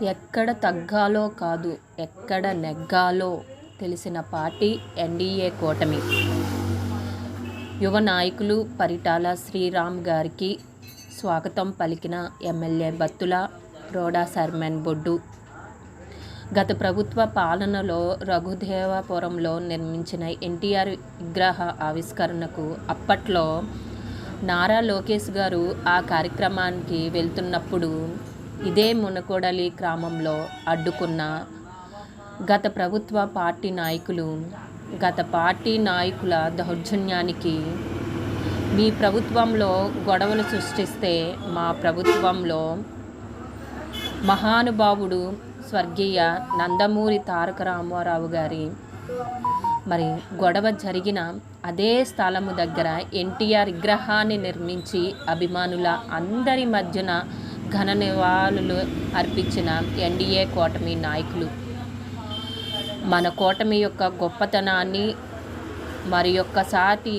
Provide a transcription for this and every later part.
ఎక్కడ తగ్గాలో కాదు ఎక్కడ నెగ్గాలో తెలిసిన పార్టీ ఎన్డీఏ కూటమి. యువ నాయకులు పరిటాల శ్రీరామ్ గారికి స్వాగతం పలికిన ఎమ్మెల్యే బత్తుల రోడా సర్మన్ బొడ్డు. గత ప్రభుత్వ పాలనలో రఘుదేవపురంలో నిర్మించిన ఎన్టీఆర్ విగ్రహ ఆవిష్కరణకు అప్పట్లో నారా లోకేష్ గారు ఆ కార్యక్రమానికి వెళ్తున్నప్పుడు ఇదే మునకోడలి గ్రామంలో అడ్డుకున్న గత ప్రభుత్వ పార్టీ నాయకులు గత పార్టీ నాయకుల దౌర్జన్యానికి మీ ప్రభుత్వంలో గొడవలు సృష్టిస్తే మా ప్రభుత్వంలో మహానుభావుడు స్వర్గీయ నందమూరి తారక రామారావు గారి. మరి గొడవ జరిగిన అదే స్థలము దగ్గర ఎన్టీఆర్ విగ్రహాన్ని నిర్మించి అభిమానుల అందరి మధ్యన ఘన నివాళులు అర్పించిన ఎన్డీఏ కూటమి నాయకులు. మన కూటమి యొక్క గొప్పతనాన్ని మరి ఒక్కసారి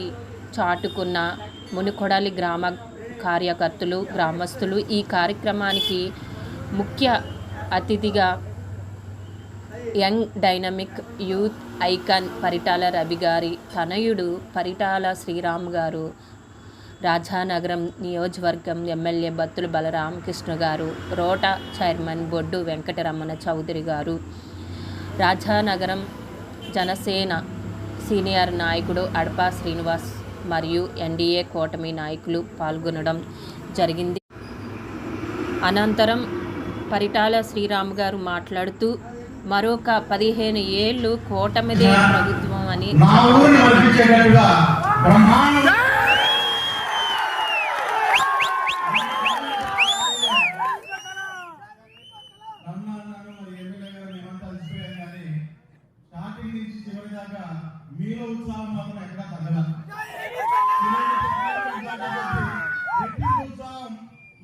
చాటుకున్న మునికొడాలి గ్రామ కార్యకర్తలు గ్రామస్తులు ఈ కార్యక్రమానికి ముఖ్య అతిథిగా young dynamic youth icon Paritala Ravi గారి తనయుడు పరిటాల శ్రీరామ్ గారు రాజానగరం నియోజకవర్గం ఎమ్మెల్యే బత్తుల బలరామకృష్ణ గారు రోటా చైర్మన్ బొడ్డు వెంకటరమణ చౌదరి గారు రాజానగరం జనసేన సీనియర్ నాయకుడు అడపా శ్రీనివాస్ మరియు ఎన్డీఏ కూటమి నాయకులు పాల్గొనడం జరిగింది. అనంతరం పరిటాల శ్రీరామ్ గారు మాట్లాడుతూ మరొక పదిహేను ఏళ్ళు కూటమిదే ప్రభుత్వం అని నుంచి చివరి దాకా మీలో ఉత్సాహం మాత్రం ఎక్కడా తగ్గల ఉత్సాహం.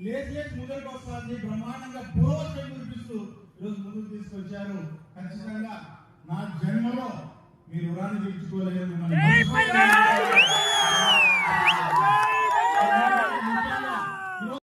లేచి లేచి ముందరికి వస్తుంది బ్రహ్మాండంగా భోజనం కురిపిస్తూ ఈరోజు ముందుకు తీసుకొచ్చారు. ఖచ్చితంగా నా జన్మలో మీరు రుణాన్ని తీర్చుకోలేదు మిమ్మల్ని.